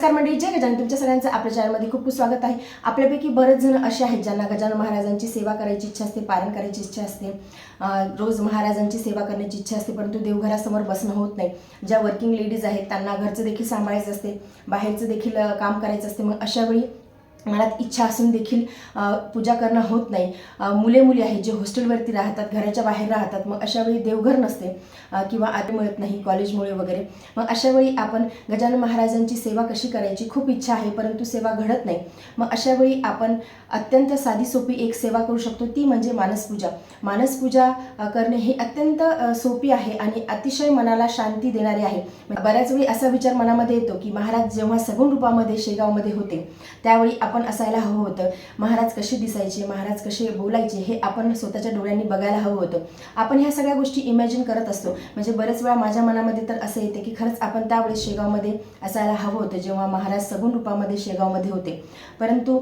नमस्कार मंडळी जय गजानन. तुमच्या सगळ्यांचं आपल्या चॅनलमध्ये खूप खूप स्वागत आहे. आपल्यापैकी बरेच जण असे आहेत ज्यांना गजानन महाराजांची सेवा करायची इच्छा असते पारण करायची इच्छा असते. रोज महाराजांची सेवा करण्याची इच्छा असते परंतु देवघरासमोर बसणं होत नाही. ज्या वर्किंग लेडीज आहेत त्यांना घरचं देखील सांभाळायचं असते बाहेरचं देखील काम करायचं असते. मग अशा वेळी मनात इच्छा असून देखील पूजा करणं होत नाही. मुले मुली आहेत जे हॉस्टेलवरती राहतात घराच्या बाहेर राहतात मग अशा वेळी देवघर नसते किंवा आत मिळत नाही कॉलेजमुळे वगैरे. मग अशा वेळी आपण गजानन महाराजांची सेवा कशी करायची? खूप इच्छा आहे परंतु सेवा घडत नाही. मग अशा वेळी आपण अत्यंत साधी सोपी एक सेवा करू शकतो ती म्हणजे मानसपूजा मानसपूजा करणे ही अत्यंत सोपी आहे आणि अतिशय मनाला शांती देणारी आहे. बऱ्याच वेळी असा विचार मनामध्ये येतो की महाराज जेव्हा सगुण रूपामध्ये शेगावमध्ये होते त्यावेळी आपण असायला हवं होतं. महाराज कसे दिसायचे महाराज कसे बोलायचे हे आपण स्वतःच्या डोळ्यांनी बघायला हवं होतं. आपण ह्या सगळ्या गोष्टी इमॅजिन करत असतो. म्हणजे बरेच वेळा माझ्या मनामध्ये तर असं येते की खरंच आपण त्यावेळेस शेगावमध्ये असायला हवं होतं जेव्हा महाराज सगुण रूपामध्ये शेगावमध्ये होते. परंतु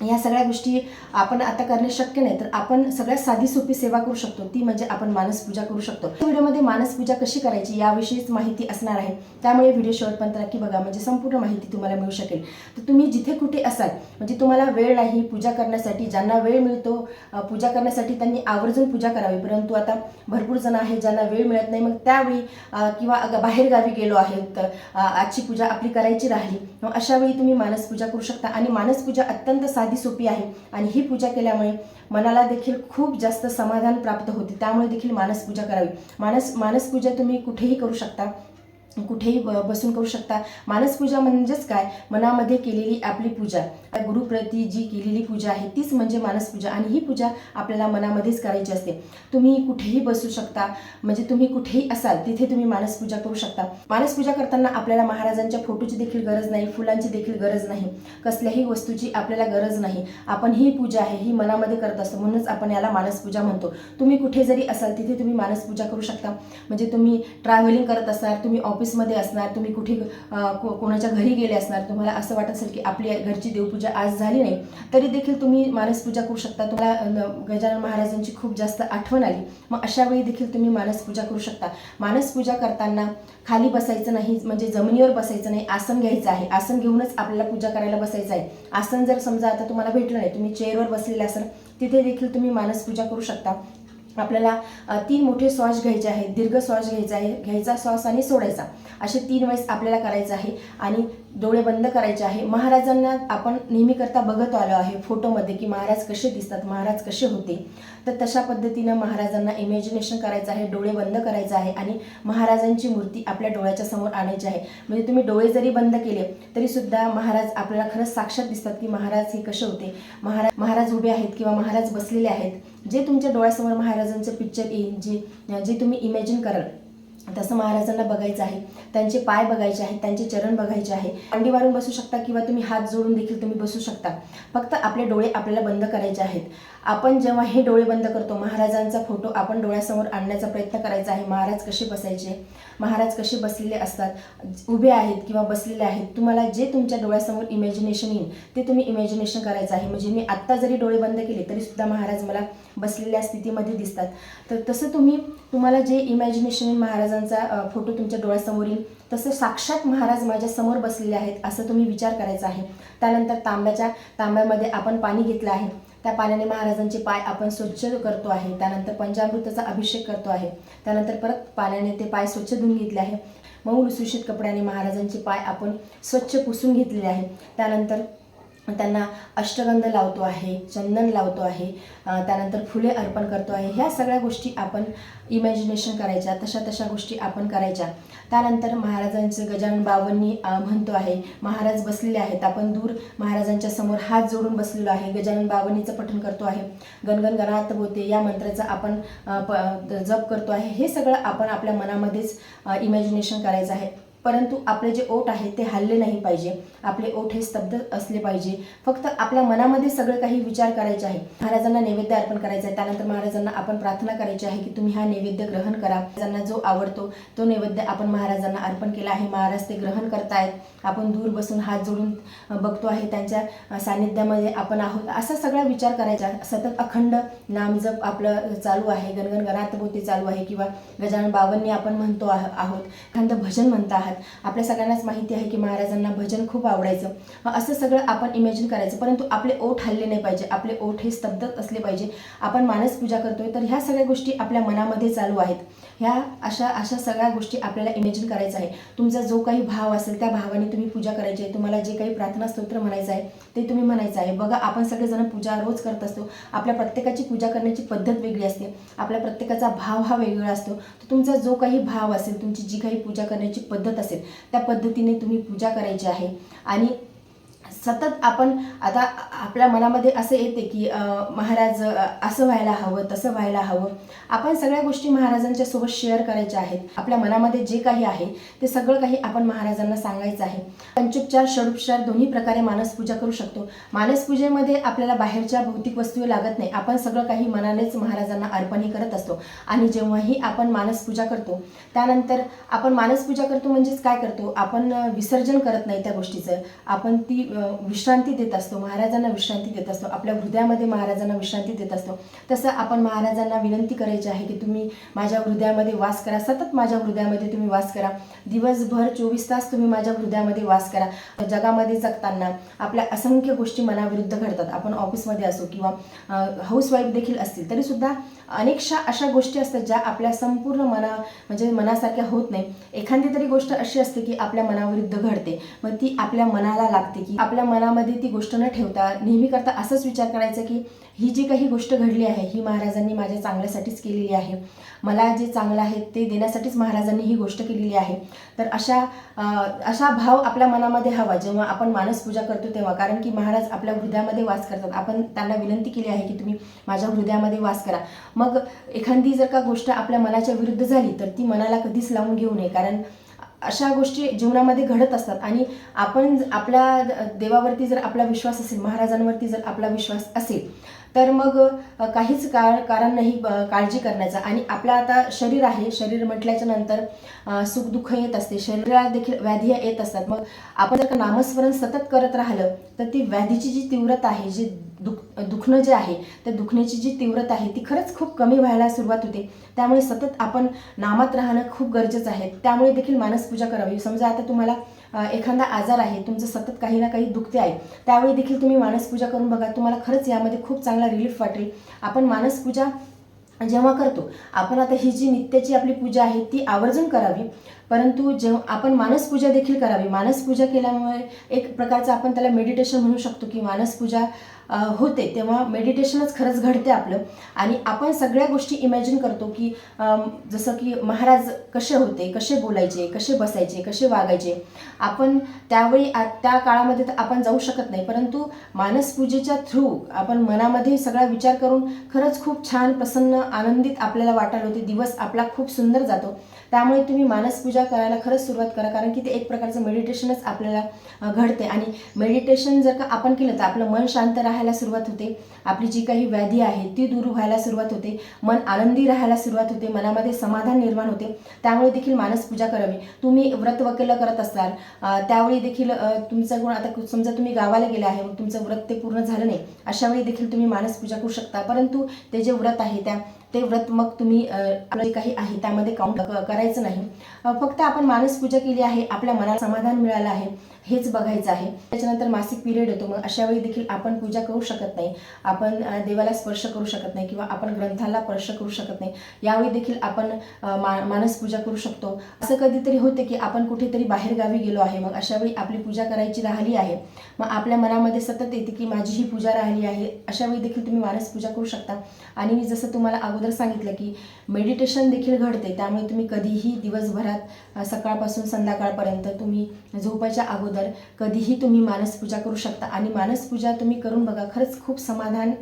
या सगळ्या गोष्टी आपण आता करणे शक्य नाही तर आपण सगळ्यात साधी सोपी सेवा करू शकतो. ती म्हणजे आपण मानसपूजा करू शकतो. या व्हिडिओमध्ये मानसपूजा कशी करायची याविषयीच माहिती असणार आहे. त्यामुळे व्हिडिओ शेवटपर्यंत नक्की बघा. म्हणजे संपूर्ण माहिती तुम्हाला मिळू शकेल. तर तुम्ही जिथे कुठे असाल म्हणजे तुम्हाला वेळ नाही पूजा करण्यासाठी ज्यांना वेळ मिळतो पूजा करण्यासाठी त्यांनी आवर्जून पूजा करावी. परंतु आता भरपूर जण आहे ज्यांना वेळ मिळत नाही. मग त्यावेळी किंवा बाहेरगावी गेलो आहे तर आजची पूजा आपली करायची राहिली मग अशावेळी तुम्ही मानसपूजा करू शकता. आणि मानसपूजा अत्यंत साधी सोपी आहे. आणि ही पूजा केल्यामुळे मनाला देखील खूप जास्त समाधान प्राप्त होते. त्यामुळे देखील मानसपूजा करावी. मानस मानसपूजा तुम्ही कुठेही करू शकता. कुठेही ब- बसून करू शकता. मानसपूजा म्हणजेच काय? मनामध्ये केलेली आपली पूजा. त्या गुरुप्रती जी केलेली पूजा आहे तीच म्हणजे मानसपूजा आणि ही पूजा आपल्याला मनामध्येच करायची असते. तुम्ही कुठेही बसू शकता. म्हणजे तुम्ही कुठेही असाल तिथे तुम्ही मानसपूजा करू शकता. मानसपूजा करताना आपल्याला महाराजांच्या फोटोची देखील गरज नाही फुलांची देखील गरज नाही. कसल्याही वस्तूची आपल्याला गरज नाही. आपण ही पूजा आहे ही मनामध्ये करत असतो. म्हणूनच आपण याला मानसपूजा म्हणतो. तुम्ही कुठे जरी असाल तिथे तुम्ही मानसपूजा करू शकता. म्हणजे तुम्ही ट्रॅव्हलिंग करत असणार तुम्ही ऑफिसमध्ये असणार तुम्ही कुठे को- कोणाच्या घरी गेले असणार तुम्हाला असं वाटत असेल की आपली घरची देवपूजा आज झाली नाही तरी देखील तुम्ही मानसपूजा करू शकता. तुम्हाला गजानन महाराजांची खूप जास्त आठवण आली. मग अशा वेळी देखील तुम्ही मानसपूजा करू शकता. मानसपूजा करताना खाली बसायचं नाही म्हणजे जमिनीवर बसायचं नाही आसन घ्यायचं आहे. आसन घेऊनच आपल्याला पूजा करायला बसायचं आहे. आसन जर समजा आता तुम्हाला भेटलं नाही तुम्ही चेअरवर बसलेले असाल तिथे देखील तुम्ही मानसपूजा करू शकता. आपल्याला तीन मोठे श्वास घ्यायचे आहेत दीर्घ श्वास घ्यायचा आहे घ्यायचा श्वास आणि सोडायचा. असे तीन वेळेस आपल्याला करायचं आहे. आणि डोळे बंद करायचे आहे. महाराजांना आपण नेहमी करता बघत आलो आहे फोटोमध्ये की महाराज कसे दिसतात महाराज कसे होते. तर तशा पद्धतीनं महाराजांना इमॅजिनेशन करायचं आहे डोळे बंद करायचे आहे आणि महाराजांची मूर्ती आपल्या डोळ्याच्या समोर आणायची आहे. म्हणजे तुम्ही डोळे जरी बंद केले तरी सुद्धा महाराज आपल्याला खरंच साक्षात दिसतात की महाराज हे कसे होते. महाराज महाराज उभे आहेत किंवा महाराज बसलेले आहेत. जे तुमच्या डोळ्यासमोर महाराजांचं पिक्चर येईल जे जे तुम्ही इमॅजिन कराल. तसं महाराजांना बघायचं आहे त्यांचे पाय बघायचे आहेत त्यांचे चरण बघायचे आहे. अंडी मारून बसू शकता किंवा तुम्ही हात जोडून देखील तुम्ही बसू शकता. फक्त आपले डोळे आपल्याला बंद करायचे आहेत. आपण जेव्हा हे डोळे बंद करतो महाराजांचा फोटो आपण डोळ्यासमोर आणण्याचा प्रयत्न करायचा आहे. महाराज कसे बसायचे? महाराज कसे बसलेले असतात? उभे आहेत किंवा बसलेले आहेत? तुम्हाला जे तुमच्या डोळ्यासमोर इमॅजिनेशन येईल ते तुम्ही इमॅजिनेशन करायचं आहे. म्हणजे मी आत्ता जरी डोळे बंद केले तरी सुद्धा महाराज मला बसलेल्या स्थितीमध्ये दिसतात. तर तसं तुम्ही तुम्हाला जे इमॅजिनेशन येईल महाराजांचा फोटो तुमच्या डोळ्यासमोर येईल तसं साक्षात महाराज माझ्यासमोर बसलेले आहेत असं तुम्ही विचार करायचा आहे. त्यानंतर तांब्याच्या तांब्यामध्ये आपण पाणी घेतलं आहे. त्या पाण्याने महाराजांचे पाय आपण स्वच्छ करतो आहे. त्यानंतर पंचामृताचा अभिषेक करतो आहे. त्यानंतर परत पाण्याने ते पाय स्वच्छ धुवून घेतले आहे. मऊ सुशित कपड्याने महाराजांचे पाय आपण स्वच्छ पुसून घेतलेले आहे. त्यानंतर त्यांना अष्टगंध लावतो आहे चंदन लावतो आहे त्यानंतर फुले अर्पण करतो आहे. ह्या सगळ्या गोष्टी आपण इमॅजिनेशन करायच्या तशा तशा गोष्टी आपण करायच्या. त्यानंतर महाराजांचे गजानन बावन्नी म्हणतो आहे महाराज बसलेले आहेत. आपण दूर महाराजांच्या समोर हात जोडून बसलेलो आहे. गजानन बावन्नीचं पठण करतो आहे. गणगण गणात बोते या मंत्राचा आपण प जप करतो आहे. हे सगळं आपण आपल्या मनामध्येच इमॅजिनेशन करायचं आहे. परंतु आपले जे ओठ आहे ते हल्ले नाही पाहिजे. आपले ओठ हे स्तब्ध असले पाहिजे. फक्त आपल्या मनामध्ये सगळं काही विचार करायचे आहे. महाराजांना नैवेद्य अर्पण करायचं आहे. त्यानंतर महाराजांना आपण प्रार्थना करायची आहे की तुम्ही हा नैवेद्य ग्रहण करा. त्यांना जो आवडतो तो नैवेद्य आपण महाराजांना अर्पण केला आहे. महाराज ते ग्रहण करतायत. आपण दूर बसून हात जोडून बघतो आहे. त्यांच्या सानिध्यामध्ये आपण आहोत. असा सगळा विचार करायचा. सतत अखंड नामजप आपलं चालू आहे. गणगण गणात चालू आहे. किंवा गजानन बाबांनी आपण म्हणतो आहोत. एखादं भजन म्हणता आहात आहात आपल्या सगळ्यांनाच माहिती आहे की महाराजांना भजन खूप आवडायचं. मग असं सगळं आपण इमॅजिन करायचं. परंतु आपले ओठ हल्ले नाही पाहिजे. आपले ओठ हे स्तब्ध असले पाहिजे. आपण मानस पूजा करतोय तर ह्या सगळ्या गोष्टी आपल्या मनामध्ये चालू आहेत. ह्या अशा अशा सगळ्या गोष्टी आपल्याला इमॅजिन करायचं आहे. तुमचा जो काही भाव असेल त्या भावाने तुम्ही पूजा करायची आहे. तुम्हाला जे काही प्रार्थना स्तोत्र म्हणायचं आहे ते तुम्ही म्हणायचं आहे. बघा आपण सगळेजण पूजा रोज करत असतो. आपल्या प्रत्येकाची पूजा करण्याची पद्धत वेगळी असते. आपल्या प्रत्येकाचा भाव हा वेगळा असतो. तर तुमचा जो काही भाव असेल तुमची जी काही पूजा करण्याची पद्धत असेल. त्या पद्धतीने तुम्ही पूजा करायची आहे. आणि सतत आपण आता आपल्या मनामध्ये असं येते की महाराज असं व्हायला हवं तसं व्हायला हवं. आपण सगळ्या गोष्टी महाराजांच्या सोबत शेअर करायच्या आहेत. आपल्या मनामध्ये जे काही आहे ते सगळं काही आपण महाराजांना सांगायचं आहे. पंचोपचार षडोपचार दोन्ही प्रकारे मानसपूजा करू शकतो. मानसपूजेमध्ये आपल्याला बाहेरच्या भौतिक वस्तू लागत नाही. आपण सगळं काही मनानेच महाराजांना अर्पणही करत असतो. आणि जेव्हाही आपण मानसपूजा करतो त्यानंतर आपण मानसपूजा करतो म्हणजेच काय करतो? आपण विसर्जन करत नाही त्या गोष्टीचं. आपण ती विश्रांती देत असतो महाराजांना विश्रांती देत असतो आपल्या हृदयामध्ये महाराजांना विश्रांती देत असतो. तसं आपण महाराजांना विनंती करायची आहे की तुम्ही माझ्या हृदयामध्ये वास करा सतत माझ्या हृदयामध्ये तुम्ही वास करा. दिवसभर चोवीस तास तुम्ही माझ्या हृदयामध्ये वास करा. जगामध्ये जगताना आपल्या असंख्य गोष्टी मनाविरुद्ध घडतात. आपण ऑफिसमध्ये असो किंवा हाऊसवाईफ देखील असतील तरीसुद्धा अनेकशा अशा गोष्टी असतात ज्या आपल्या संपूर्ण मना म्हणजे मनासारख्या होत नाही. एखादी तरी गोष्ट अशी असते की आपल्या मनाविरुद्ध घडते. मग ती आपल्या मनाला लागते की आपल्या मनामध्ये ती गोष्ट न ठेवता नेहमी करता असंच विचार करायचा की ही जी काही गोष्ट घडली आहे ही महाराजांनी माझ्या चांगल्यासाठीच केलेली आहे. मला जे चांगलं आहे ते देण्यासाठीच महाराजांनी ही गोष्ट केलेली आहे. तर अशा अशा भाव आपल्या मनामध्ये हवा जेव्हा आपण मानस पूजा करतो तेव्हा. कारण की महाराज आपल्या हृदयामध्ये वास करतात. आपण त्यांना विनंती केली आहे की तुम्ही माझ्या हृदयामध्ये वास करा. मग एखादी जर का गोष्ट आपल्या मनाच्या विरुद्ध झाली तर ती मनाला कधीच लावून घेऊ नये. कारण अशा गोष्टी जीवनामध्ये घडत असतात. आणि आपण ज- आपल्या देवावरती जर आपला विश्वास असेल महाराजांवरती जर आपला विश्वास असेल तर मग काहीच काळ कारण नाही काळजी करण्याचा. आणि आपलं आता शरीर आहे शरीर म्हटल्याच्या नंतर सुखदुःख येत असते. शरीराला देखील व्याधी येत असतात. मग आपण जर का नामस्मरण सतत करत राहिलं तर ती व्याधीची जी तीव्रता आहे जी दुख दुखणं जे आहे त्या दुखण्याची जी तीव्रता आहे ती खरंच खूप कमी व्हायला सुरुवात होते. त्यामुळे सतत आपण नामात राहणं खूप गरजेचं आहे. त्यामुळे देखील मानसपूजा करावी. समजा आता तुम्हाला एखादा आजार आहे तुमचं सतत काही ना काही दुखते आहे त्यावेळी देखील तुम्ही मानसपूजा करून बघा. तुम्हाला खरंच यामध्ये खूप चांगला रिलीफ वाटेल. आपण मानसपूजा जेव्हा करतो आपण आता ही जी नित्याची आपली पूजा आहे ती आवर्जून करावी. परंतु जेव्हा आपण मानसपूजा देखील करावी. मानसपूजा केल्यामुळे एक प्रकारचं आपण त्याला मेडिटेशन म्हणू शकतो की मानसपूजा होते तेव्हा मेडिटेशनच खरंच घडते आपलं. आणि आपण सगळ्या गोष्टी इमॅजिन करतो की जसं की महाराज कसे होते कसे बोलायचे कसे बसायचे कसे वागायचे. आपण त्यावेळी आ- त्या काळामध्ये तर आपण जाऊ शकत नाही परंतु मानसपूजेच्या थ्रू आपण मनामध्ये सगळा विचार करून खरंच खूप छान प्रसन्न आनंदित आपल्याला वाटायला होते. दिवस आपला खूप सुंदर जातो. त्यामुळे तुम्ही मानसपूजा करायला खरंच सुरुवात करा कारण की ते एक प्रकारचं मेडिटेशनच आपल्याला घडते. आणि मेडिटेशन जर का आपण केलं तर आपलं मन शांत राहायला सुरुवात होते. आपली जी काही व्याधी आहे ती दूर व्हायला सुरुवात होते. मन आनंदी राहायला सुरुवात होते. मनामध्ये समाधान निर्माण होते. त्यामुळे देखील मानसपूजा करावी. तुम्ही व्रत वकेलं करत असाल त्यावेळी देखील तुमचं गुण आता समजा तुम्ही गावाला गेला आहे मग तुमचं व्रत ते पूर्ण झालं नाही अशा वेळी देखील तुम्ही मानसपूजा करू शकता. परंतु ते जे व्रत आहे त्या ते व्रत मग तुम्ही आपलं काही आहे त्यामध्ये काउंट करायचं नाही. फक्त आपण मानसपूजा केली आहे आपल्या मनाला समाधान मिळालं आहे हेच बघायचं आहे. त्याच्यानंतर मासिक पिरियड येतो मग अशा वेळी देखील आपण पूजा करू शकत नाही. आपण देवाला स्पर्श करू शकत नाही किंवा आपण ग्रंथाला स्पर्श करू शकत नाही. यावेळी देखील आपण मा मानस पूजा करू शकतो. असं कधीतरी होते की आपण कुठेतरी बाहेर गावी गेलो आहे मग अशा वेळी आपली पूजा करायची राहिली आहे. मग आपल्या मनामध्ये सतत येते की माझी ही पूजा राहिली आहे. अशा वेळी देखील तुम्ही मानसपूजा करू शकता. आणि मी जसं तुम्हाला अगोदर सांगितलं की मेडिटेशन देखील घडते. त्यामुळे तुम्ही कधीही दिवसभरात सकाळपासून संध्याकाळपर्यंत तुम्ही झोपायच्या अगोदर कधीही तुम्ही मानसपूजा करू शकता. आणि मानसपूजा तुम्ही करून बघा खरंच खूप समाधान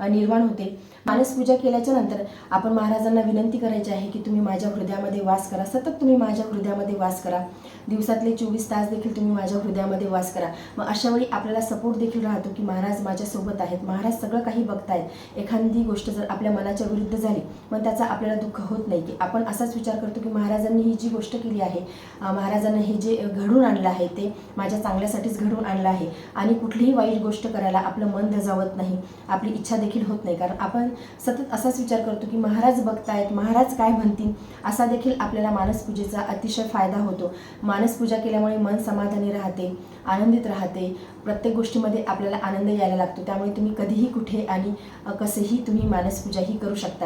निर्माण होते. मानसपूजा केल्याच्यानंतर आपण महाराजांना विनंती करायची आहे की तुम्ही माझ्या हृदयामध्ये वास करा. सतत तुम्ही माझ्या हृदयामध्ये वास करा. दिवसातले चोवीस तास देखील तुम्ही माझ्या हृदयामध्ये वास करा. मग अशा वेळी आपल्याला सपोर्ट देखील राहतो की महाराज माझ्यासोबत आहेत. महाराज सगळं काही बघतायत. एखादी गोष्ट जर आपल्या मनाच्या विरुद्ध झाली. पण त्याचा आपल्याला दुःख होत नाही की आपण असाच विचार करतो की महाराजांनी ही जी गोष्ट केली आहे महाराजांनी हे जे घडून आणलं आहे ते माझ्या चांगल्यासाठीच घडून आणलं आहे. आणि कुठलीही वाईट गोष्ट करायला आपलं मन धजावत नाही. आपली इच्छा देखील होत नाही. कारण आपण सतत असाच विचार करतो की महाराज बघतायत महाराज काय म्हणतील? असा देखील आपल्याला मानसपूजेचा अतिशय फायदा होतो. मानसपूजा केल्यामुळे मन समाधानी राहते आनंदित राहते. प्रत्येक गोष्टीमध्ये आपल्याला आनंद यायला लागतो. त्यामुळे तुम्ही कधीही कुठे आणि कसेही तुम्ही मानसपूजाही करू शकता.